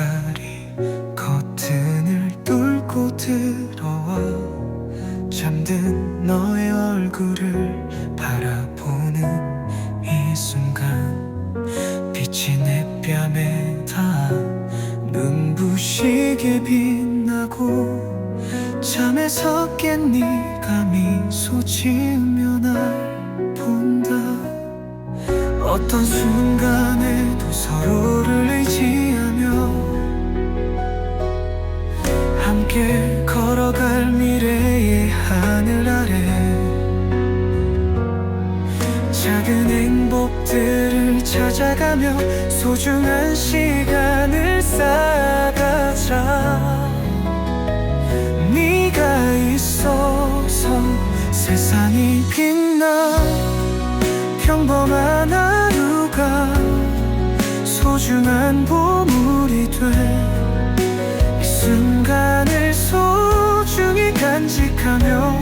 햇살이 커튼을 뚫고 들어와. 잠든 너의 얼굴을 바라보는 이 순간. 빛이 내 뺨에 닿아 눈부시게 빛나고 잠에서 깬 네가 미소 지으며 날 본다. 어떤 순간에도 서로를 작은 행복들을 찾아가며 소중한 시간을 쌓아가자. 네가 있어서 세상이 빛나. 평범한 하루가 소중한 보물이 돼. 이 순간을 소중히 간직하며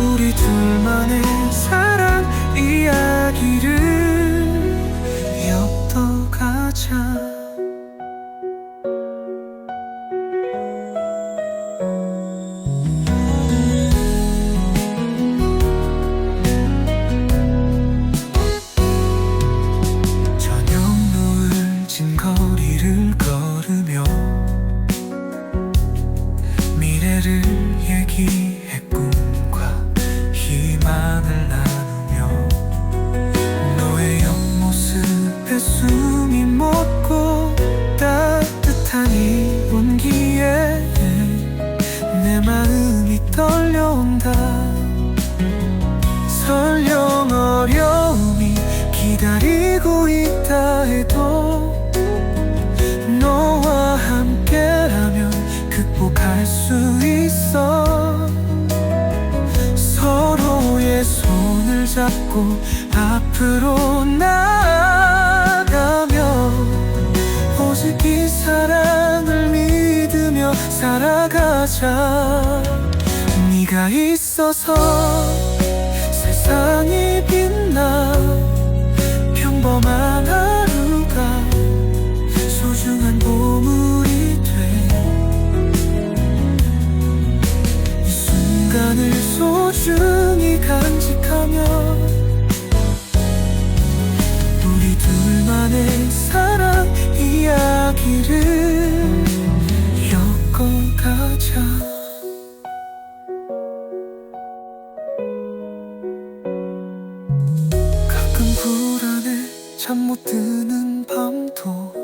우리 둘만의 사 해도 너와 함께라면 극복할 수 있어. 서로의 손을 잡고 앞으로 나아가며 오직 이 사랑을 믿으며 살아가자. 네가 있어서 소중히 간직하며 우리 둘만의 사랑 이야기를 엮어가자. 가끔 불안해 잠 못 드는 밤도